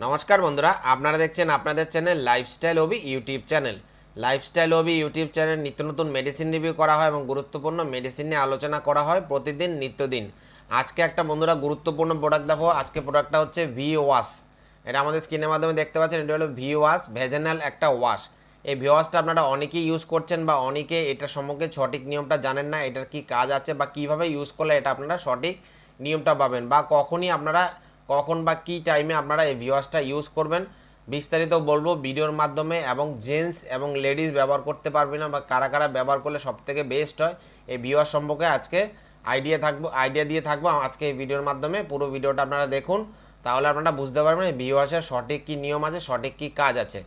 নমস্কার বন্ধুরা, আপনারা দেখছেন আপনাদের channel lifestyle OB YouTube channel. Lifestyle OB YouTube channel নিত্য নতুন মেডিসিন রিভিউ করা হয় এবং গুরুত্বপূর্ণ মেডিসিন নিয়ে আলোচনা করা হয় প্রতিদিন, নিত্যদিন। আজকে একটা বন্ধুরা গুরুত্বপূর্ণ প্রোডাক্ট দেখো আজকে প্রোডাক্টটা হচ্ছে ভি ওয়াশ এটা আমাদের স্ক্রিনের মাধ্যমে দেখতে পাচ্ছেন, এটা হলো ভি ওয়াশ ভেজেনাল একটা ওয়াশ এই ভি ওয়াশটা আপনারা অনেকেই ইউজ করছেন বা অনেকে এটা সম্পর্কে সঠিক নিয়মটা জানেন না, এটার কি কাজ আছে বা কীভাবে ইউজ করলে এটা আপনারা সঠিক নিয়মটা পাবেন বা কখনই আপনারা কখন বা কি টাইমে আপনারা এই ভিওয়াসটা ইউজ করবেন, বিস্তারিত বলব ভিডিওর মাধ্যমে এবং জেন্টস এবং লেডিস ব্যবহার করতে পারবে না বা কারা কারা ব্যবহার করলে সব থেকে বেস্ট হয়, এই ভিওয়াস সম্পর্কে আজকে আইডিয়া থাকব আইডিয়া দিয়ে থাকব আজকে এই ভিডিওর মাধ্যমে পুরো ভিডিওটা আপনারা দেখুন, তাহলে আপনারা বুঝতে পারবেন এই ভিওয়াসের সঠিক কী নিয়ম আছে, সঠিক কী কাজ আছে।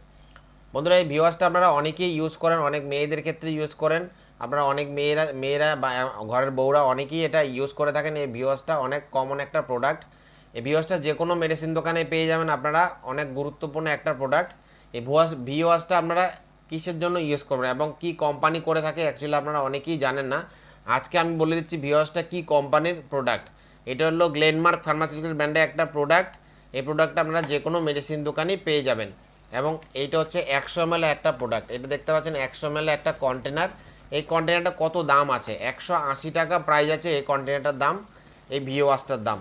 বন্ধুরা, এই ভিওয়াসটা আপনারা অনেকেই ইউজ করেন, অনেক মেয়েদের ক্ষেত্রে ইউজ করেন, আপনারা অনেক মেয়েরা মেয়েরা বা, ঘরের বউরা অনেকেই এটা ইউজ করে থাকেন, এই ভিওয়াসটা অনেক কমন একটা প্রোডাক্ট এই ভিওয়াসটা যে কোনো মেডিসিন দোকানে পেয়ে যাবেন আপনারা। অনেক গুরুত্বপূর্ণ একটা প্রোডাক্ট এই ভিওয়াস ভিওয়াসটা আপনারা কিসের জন্য ইউজ করবেন এবং কি কোম্পানি করে থাকে অ্যাকচুয়ালি আপনারা অনেকেই জানেন না। আজকে আমি বলে দিচ্ছি ভিওয়াসটা কি কোম্পানির প্রোডাক্ট এটা হলো গ্লেনমার্ক ফার্মাসিউটিক্যাল ব্র্যান্ডের একটা প্রোডাক্ট এই প্রোডাক্টটা আপনারা যে কোনো মেডিসিন দোকানেই পেয়ে যাবেন। এবং এইটা হচ্ছে একশো এম একটা প্রোডাক্ট এটা দেখতে পাচ্ছেন একশো এম একটা কন্টেনার এই কন্টেনারটা কত দাম আছে? একশো আশি টাকা প্রাইস আছে এই কন্টেনারটার দাম। এই ভিওয়াসটার দাম।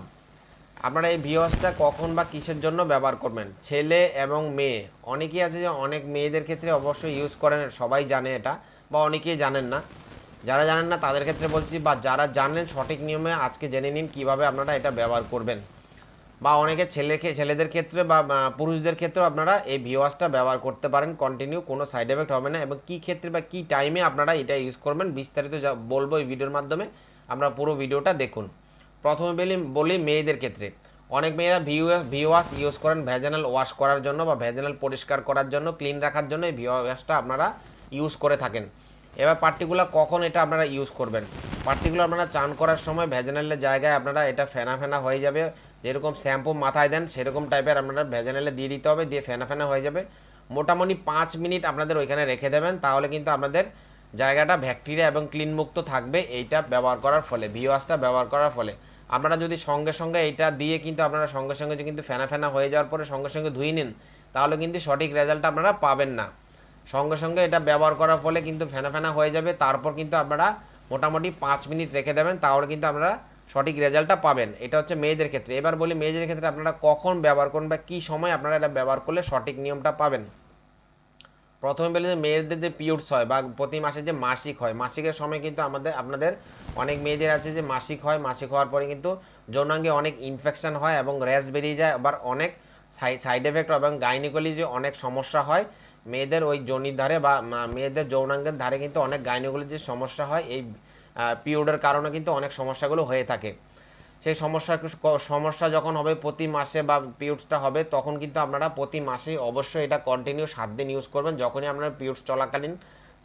আপনারা এই ভিওয়াসটা কখন বা কিসের জন্য ব্যবহার করবেন? ছেলে এবং মেয়ে। অনেকেই আছে যে অনেক মেয়েদের ক্ষেত্রে অবশ্যই ইউজ করেন, সবাই জানে এটা, বা অনেকেই জানেন না। যারা জানেন না, তাদের ক্ষেত্রে বলছি, বা যারা জানেন সঠিক নিয়মে আজকে জেনে নিন কীভাবে আপনারা এটা ব্যবহার করবেন। বা অনেকে ছেলেকে ছেলেদের ক্ষেত্রে বা পুরুষদের ক্ষেত্রেও আপনারা এই ভিওয়াসটা ব্যবহার করতে পারেন কন্টিনিউ কোনো সাইড এফেক্ট হবে না। এবং কী ক্ষেত্রে বা কী টাইমে আপনারা এটা ইউজ করবেন, বিস্তারিত যা বলব এই ভিডিওর মাধ্যমে আপনারা পুরো ভিডিওটা দেখুন। প্রথমে বলি বলি মেয়েদের ক্ষেত্রে। অনেক মেয়েরা ভিওয়াস ইউজ করেন ভ্যাজানাল ওয়াশ করার জন্য বা ভ্যাজানাল পরিষ্কার করার জন্য ক্লিন রাখার জন্য এই ভিওয়াসটা আপনারা ইউজ করে থাকেন। এবার পার্টিকুলার কখন এটা আপনারা ইউজ করবেন? পার্টিকুলার আপনারা চান করার সময় ভ্যাজানালের জায়গায় আপনারা এটা ফেনা ফেনা হয়ে যাবে। যেরকম শ্যাম্পু মাথায় দেন, সেরকম টাইপের আপনারা ভ্যাজানালে দিয়ে দিতে হবে, দিয়ে ফেনা ফেনা হয়ে যাবে। মোটামুটি পাঁচ মিনিট আপনাদের ওইখানে রেখে দেবেন, তাহলে কিন্তু আপনাদের জায়গাটা ব্যাকটেরিয়া এবং ক্লিন মুক্ত থাকবে, এইটা ব্যবহার করার ফলে ভিওয়াসটা ব্যবহার করার ফলে। আপনারা যদি সঙ্গে সঙ্গে এইটা দিয়ে কিন্তু আপনারা সঙ্গে সঙ্গে কিন্তু ফেনা ফেনা হয়ে যাওয়ার পরে সঙ্গে সঙ্গে ধুয়ে নিন, তাহলে কিন্তু সঠিক রেজাল্ট আপনারা পাবেন না। সঙ্গে সঙ্গে এটা ব্যবহার করার ফলে কিন্তু ফেনা ফেনা হয়ে যাবে, তারপর কিন্তু আপনারা মোটামুটি পাঁচ মিনিট রেখে দেবেন, তাহলে কিন্তু আপনারা সঠিক রেজাল্টটা পাবেন। এটা হচ্ছে মেয়েদের ক্ষেত্রে। এবার বলি, মেয়েদের ক্ষেত্রে আপনারা কখন ব্যবহার করুন বা কী সময় আপনারা এটা ব্যবহার করলে সঠিক নিয়মটা পাবেন? প্রথমে বলি যে মেয়েদের যে পিরিয়ডস হয় বা প্রতি মাসে যে মাসিক হয়, মাসিকের সময় কিন্তু আমাদের, আপনাদের অনেক মেয়েদের আছে যে মাসিক হয়, মাসিক হওয়ার পরে কিন্তু যৌনাঙ্গে অনেক ইনফেকশন হয় এবং র্যাশ বেরিয়ে যায়, আবার অনেক সাইড এফেক্ট এবং গাইনিকলি যে অনেক সমস্যা হয়। মেয়েদের ওই যৌনির ধারে বা মেয়েদের যৌনাঙ্গের ধারে কিন্তু অনেক গাইনিকলি যে সমস্যা হয়। এই পিরিয়ডের কারণে কিন্তু অনেক সমস্যাগুলো হয়ে থাকে। সেই সমস্যা সমস্যা যখন হবে প্রতি মাসে বা পিরিয়ডসটা হবে, তখন কিন্তু আপনারা প্রতি মাসে অবশ্যই এটা কন্টিনিউ সাত দিন ইউজ করবেন। যখনই আপনার পিরিয়ডস চলাকালীন,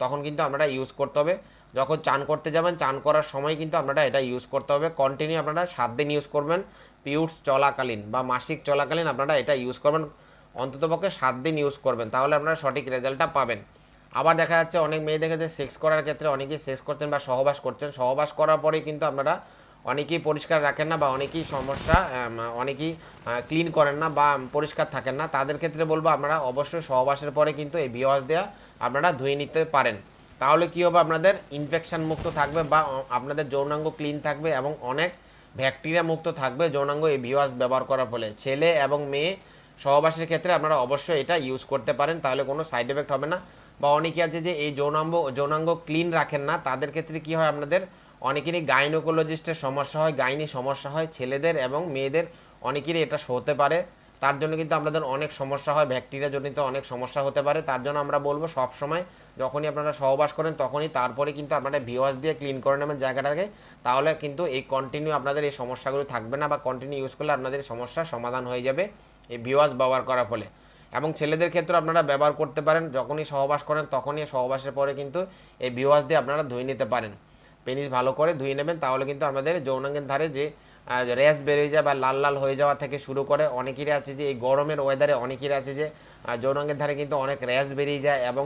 তখন কিন্তু আপনারা ইউজ করতে হবে। যখন চান করতে যাবেন, চান করার সময় কিন্তু আপনারা এটা ইউজ করতে হবে। কন্টিনিউ আপনারা সাত দিন ইউজ করবেন। পিরিয়ডস চলাকালীন বা মাসিক চলাকালীন আপনারা এটা ইউজ করবেন। অন্ততপক্ষে সাত দিন ইউজ করবেন, তাহলে আপনারা সঠিক রেজাল্টটা পাবেন। আবার দেখা যাচ্ছে অনেক মেয়েদের ক্ষেত্রে সেক্স করার ক্ষেত্রে, অনেকেই সেক্স করছেন বা সহবাস করছেন। সহবাস করার পরে কিন্তু আপনারা অনেকেই পরিষ্কার রাখেন না বা অনেকেই সমস্যা অনেকেই ক্লিন করেন না বা পরিষ্কার থাকেন না। তাদের ক্ষেত্রে বলব আপনারা অবশ্যই সহবাসের পরে কিন্তু এই বিওয়াস দেওয়া আপনারা ধুয়ে নিতে পারেন। তাহলে কী হবে আপনাদের? ইনফেকশন মুক্ত থাকবে বা আপনাদের যৌনাঙ্গ ক্লিন থাকবে এবং অনেক ব্যাকটেরিয়া মুক্ত থাকবে যৌনাঙ্গ এই ভিওয়াস ব্যবহার করার ফলে। ছেলে এবং মেয়ে সহবাসের ক্ষেত্রে আপনারা অবশ্যই এটা ইউজ করতে পারেন, তাহলে কোনো সাইড এফেক্ট হবে না। বা অনেকে আছে যে এই যৌনাঙ্গ যৌনাঙ্গ ক্লিন রাখেন না, তাদের ক্ষেত্রে কি হয় আপনাদের? অনেকেরই গাইনোকোলজিস্টের সমস্যা হয় গাইনি সমস্যা হয় ছেলেদের এবং মেয়েদের, অনেকেরই এটা হতে পারে। তার জন্য কিন্তু আপনাদের অনেক সমস্যা হয় ব্যাকটেরিয়া জনিত অনেক সমস্যা হতে পারে। তার জন্য আমরা বলব সব সময় যখনই আপনারা সহবাস করেন তখনই তারপরে কিন্তু আপনারা ভিওয়াস দিয়ে ক্লিন করে নেবেন জায়গাটাকে। তাহলে কিন্তু এই কন্টিনিউ আপনাদের এই সমস্যাগুলো থাকবে না বা কন্টিনিউ ইউজ করলে আপনাদের সমস্যার সমাধান হয়ে যাবে এই ভিওয়াস ব্যবহার করার ফলে। এবং ছেলেদের ক্ষেত্রে আপনারা ব্যবহার করতে পারেন, যখনই সহবাস করেন তখনই সহবাসের পরে কিন্তু এই ভিওয়াস দিয়ে আপনারা ধুয়ে নিতে পারেন। পেনিস ভালো করে ধুয়ে নেবেন, তাহলে কিন্তু আমাদের যৌনাঙ্গের ধারে যে র্যাশ বেরিয়ে যায় বা লাল লাল হয়ে যাওয়া থেকে শুরু করে অনেকেরই আছে যে, এই গরমের ওয়েদারে অনেকেরই আছে যে যৌনাঙ্গের ধারে কিন্তু অনেক র্যাশ বেরিয়ে যায় এবং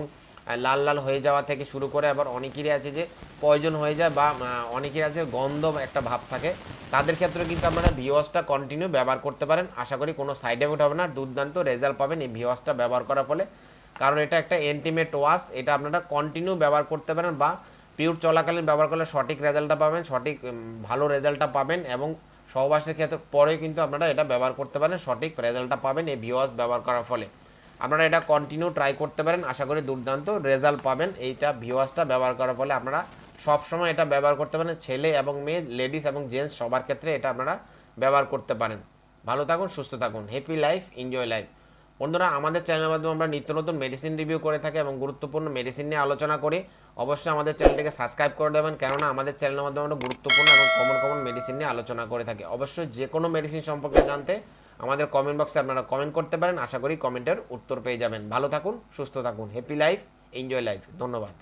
লাল লাল হয়ে যাওয়া থেকে শুরু করে আবার অনেকেরই আছে যে, পয়জন হয়ে যায় বা অনেকের আছে গন্ধ একটা ভাব থাকে। তাদের ক্ষেত্রে কিন্তু আপনারা ভিওয়াসটা কন্টিনিউ ব্যবহার করতে পারেন। আশা করি কোনো সাইড এফেক্ট হবে না, দুর্দান্ত রেজাল্ট পাবেন এই ভিওয়াসটা ব্যবহার করার ফলে। কারণ এটা একটা এন্টিমেট ওয়াশ এটা আপনারা কন্টিনিউ ব্যবহার করতে পারেন বা পিওর চলাকালীন ব্যবহার করলে সঠিক রেজাল্টটা পাবেন, সঠিক ভালো রেজাল্টটা পাবেন এবং সহবাসের ক্ষেত্রে পরে কিন্তু আপনারা এটা ব্যবহার করতে পারেন, সঠিক রেজাল্টটা পাবেন এই ভিওয়াস ব্যবহার করার ফলে। আপনারা এটা কন্টিনিউ ট্রাই করতে পারেন, আশা করি দুর্দান্ত রেজাল্ট পাবেন, এইটা ভিওয়াসটা ব্যবহার করার ফলে আপনারা সবসময় এটা ব্যবহার করতে পারেন, ছেলে এবং মেয়ে লেডিস এবং জেন্টস সবার ক্ষেত্রে এটা আপনারা ব্যবহার করতে পারেন। ভালো থাকুন, সুস্থ থাকুন হ্যাপি লাইফ এনজয় লাইফ বন্ধুরা, আমাদের চ্যানেলের মাধ্যমে আমরা নিত্য নতুন মেডিসিন রিভিউ করে থাকি এবং গুরুত্বপূর্ণ মেডিসিন নিয়ে আলোচনা করি। অবশ্যই আমাদের চ্যানেলটিকে সাবস্ক্রাইব করে দেবেন, কেননা আমাদের চ্যানেলের মাধ্যমে আমরা গুরুত্বপূর্ণ এবং কমন কমন মেডিসিন নিয়ে আলোচনা করে থাকি। অবশ্যই যে কোনো মেডিসিন সম্পর্কে জানতে আমাদের কমেন্ট বক্সে আপনারা কমেন্ট করতে পারেন। আশা করি কমেন্টের উত্তর পেয়ে যাবেন। ভালো থাকুন, সুস্থ থাকুন। হ্যাপি লাইফ এনজয় লাইফ ধন্যবাদ।